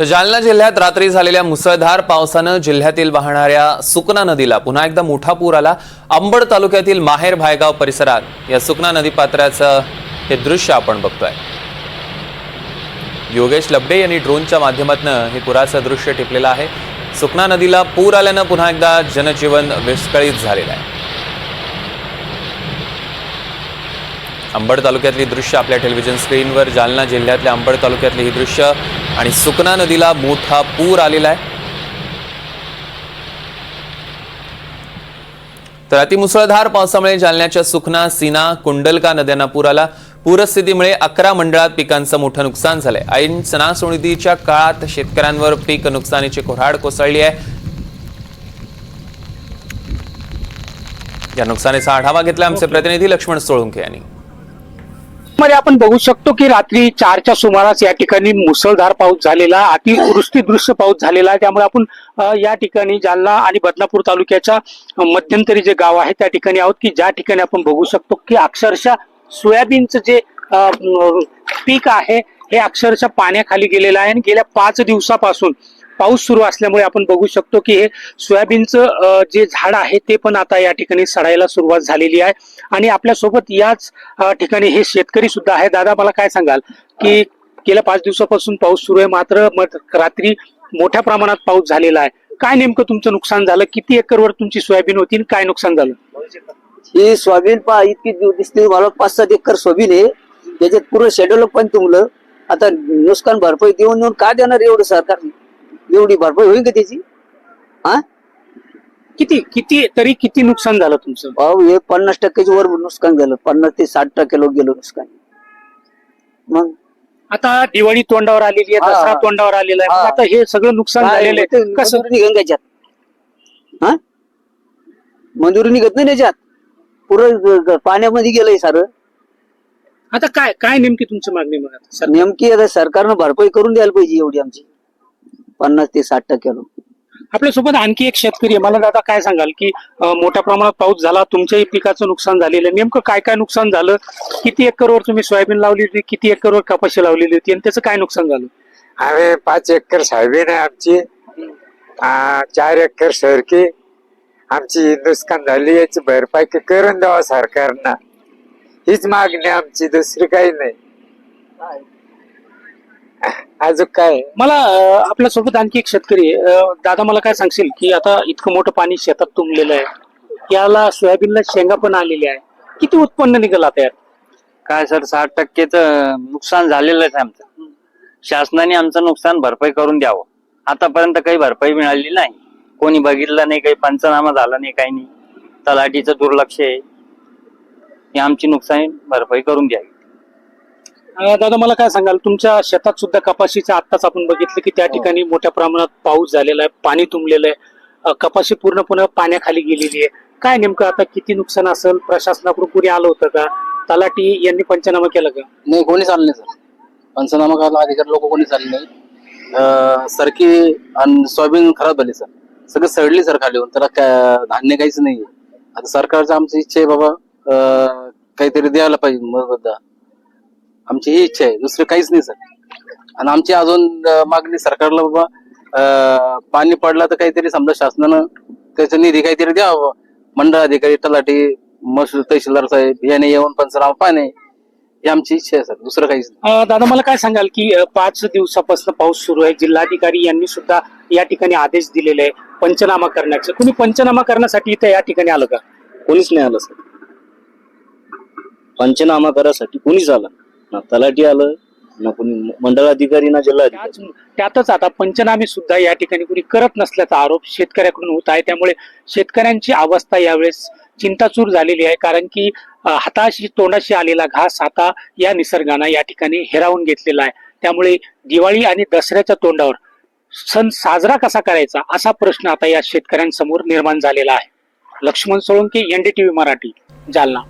तर जालना जिल्ह्यात रात्री झालेल्या मुसळधार पावसानं जिल्ह्यातील वाहणाऱ्या सुकना नदीला पुन्हा एकदा मोठा पूर आला. अंबड तालुक्यातील माहेर भायगाव परिसरात या सुकना नदी पात्राचं हे दृश्य आपण बघतोय. योगेश लबडे यांनी ड्रोनच्या माध्यमातून हे पुराचं दृश्य टिपलेलं आहे. सुकना नदीला पूर आल्यानं पुन्हा एकदा जनजीवन विस्कळीत झालेलं आहे. अंबड तालुक्यातली दृश्य आपल्या टेलिव्हिजन स्क्रीनवर जालना जिल्ह्यातल्या अंबड तालुक्यातली ही दृश्य आणि सुकना नदीला मोठा पूर आलेला आहे. तर अतिमुसळधार पावसामुळे जालन्याच्या सुखना सीना कुंडलका नद्यांना पूर आला. पूरस्थितीमुळे अकरा मंडळात पिकांचं मोठं नुकसान झालंय. ऐन सणासुदीच्या काळात शेतकऱ्यांवर पीक नुकसानीची कोराड कोसळली आहे. या नुकसानीचा आढावा घेतला आमचे प्रतिनिधी लक्ष्मण सोळुंके यांनी. मध्ये आपण बघू शकतो की रात्री चारच्या सुमारास या ठिकाणी मुसळधार पाऊस झालेला अतिवृष्टी दृश्य पाऊस झालेला. आहे त्यामुळे आपण या ठिकाणी जालना आणि बदनापूर तालुक्याच्या मध्यंतरी जे गाव आहे त्या ठिकाणी आहोत की ज्या ठिकाणी आपण बघू शकतो की अक्षरशः सोयाबीनचं जे पीक आहे हे अक्षरशः पाण्याखाली गेलेलं आहे आणि गेल्या पाच दिवसापासून पाऊस सुरू असल्यामुळे आपण बघू शकतो की हे सोयाबीनचं जे झाड आहे ते पण आता या ठिकाणी सडायला सुरुवात झालेली आहे. आणि आपल्यासोबत याच ठिकाणी हे शेतकरी सुद्धा आहे दादा मला काय सांगाल? की गेल्या पाच दिवसापासून पाऊस सुरू आहे. मात्र रात्री मोठ्या प्रमाणात पाऊस झालेला आहे. काय नेमकं तुमचं नुकसान झालं? किती एकरवर तुमची सोयाबीन होती आणि काय नुकसान झालं? ही सोयाबीन पहा इतकी दिसते मला. पाच सात एकर सोयाबीन आहे. त्याच्यात पूर्ण शेड्यूल पण तुमलं आता नुकसान भरपाई देऊन देऊन का देणार एवढं सरकार? एवढी भरपाई होईल का त्याची? हा? किती किती तरी किती नुकसान झालं तुमचं? भाऊ हे पन्नास टक्क्याच्या वर नुकसान झालं. पन्नास ते साठ टक्के लोक गेलो नुकसान. मग? आता दिवाळी तोंडावर आलेली आहे हा. दसरा तोंडावर आलेला आहे. हा. मग आता हे सगळं नुकसान झालेलं आहे? कसं? त्याच्यात हा? मंजुरी निघत नाही त्याच्यात पुरं ग- ग- पाण्यामध्ये गेलंय सारं. आता काय काय नेमकी तुमची मागणी मग आता? सर नेमकी आता सरकारनं भरपाई करून द्यायला पाहिजे एवढी आमची. पन्नास ते साठ टक्के लोक आपल्यासोबत आणखी एक शेतकरी आहे. मला दादा काय सांगाल की अं, मोठ्या प्रमाणात पाऊस झाला तुमच्याही पिकाचं नुकसान झालेलं आहे. नेमकं काय काय नुकसान झालं? किती एकरवर तुम्ही सोयाबीन लावली होती? किती एकरवर कपाशी लावलेली होती? आणि त्याचं काय नुकसान झालं? आम्ही पाच एकर सोयाबीन आहे आमची. आ, चार एकर सरकी. आमची नुकसान झाली याची भरपाई क- करून द्यावा सरकारनं. हीच मागणी आमची. दुसरी काही नाही. अजून काय? मला अं, आपल्यासोबत आणखी एक शेतकरी आहे. अं, दादा मला काय सांगशील की आता इतकं मोठं पाणी शेतात तुंबलेलं आहे. याला सोयाबीनला शेंगा पण आलेली आहे. किती उत्पन्न निघालं आता यात? काय सर साठ टक्केच नुकसान झालेलंच आहे आमचं. शासनाने आमचं नुकसान भरपाई करून द्यावं. आतापर्यंत काही भरपाई मिळालेली नाही. कोणी बघितलं नाही काही पंचनामा झाला नाही काही नाही. तलाठीचं दुर्लक्ष आहे. ही आमची नुकसान भरपाई करून द्यावी. दादा मला काय सांगाल? तुमच्या शेतात सुद्धा कपाशीचं आत्ताच आपण बघितलं की त्या ठिकाणी मोठ्या प्रमाणात पाऊस झालेला आहे पाणी तुंबलेलं आहे. कपाशी पूर्णपणे पाण्याखाली गेलेली आहे. काय नेमकं आता किती नुकसान असेल? प्रशासनाकडून कुणी आलं होतं का? तलाठी यांनी पंचनामा केला का? नाही कोणी चाललं नाही सर. पंचनामा करायला अधिकारी लोक कोणी चालले नाही. सरकी आणि सोयाबीन खराब झाली सर. सगळं सडली सर खाली त्याला धान्य काहीच नाही आता सरकारचं आमची इच्छा आहे बाबा काहीतरी द्यायला पाहिजे मोबदला आमची ही इच्छा आहे. दुसरं काहीच नाही सर. आणि आमची अजून मागणी सरकारला बाबा पाणी पडला तर काहीतरी समजा शासनानं त्याचा निधी काहीतरी द्यावा. मंडळ अधिकारी तलाठी महसूल तहसीलदार साहेब याने येऊन पंचनामा पाणी ही आमची इच्छा आहे सर. दुसरं काहीच नाही. दादा मला काय सांगाल की पाच दिवसापासून पाऊस सुरू आहे. जिल्हाधिकारी यांनी सुद्धा या ठिकाणी आदेश दिलेले आहे पंचनामा करण्याचे. कुणी पंचनामा करण्यासाठी इथं या ठिकाणी आलं का? कोणीच नाही आलं सर. पंचनामा करायसाठी कोणीच आलं ना तलाठी आलं ना कोणी मंडळ अधिकारी ना जिल्हा त्याच त्यातच आता पंचनामे सुद्धा या ठिकाणी कुणी करत नसल्याचा आरोप शेतकऱ्याकडून होत आहे. त्यामुळे शेतकऱ्यांची अवस्था यावेळेस चिंताचूर झालेली आहे कारण की अं, हाताशी तोंडाशी आलेला घास आता या निसर्गानं या ठिकाणी हेरावून घेतलेला आहे. त्यामुळे दिवाळी आणि दसऱ्याच्या तोंडावर सण साजरा कसा करायचा असा प्रश्न आता या शेतकऱ्यांसमोर निर्माण झालेला आहे. लक्ष्मण सोळंके एनडीटीव्ही मराठी जालना.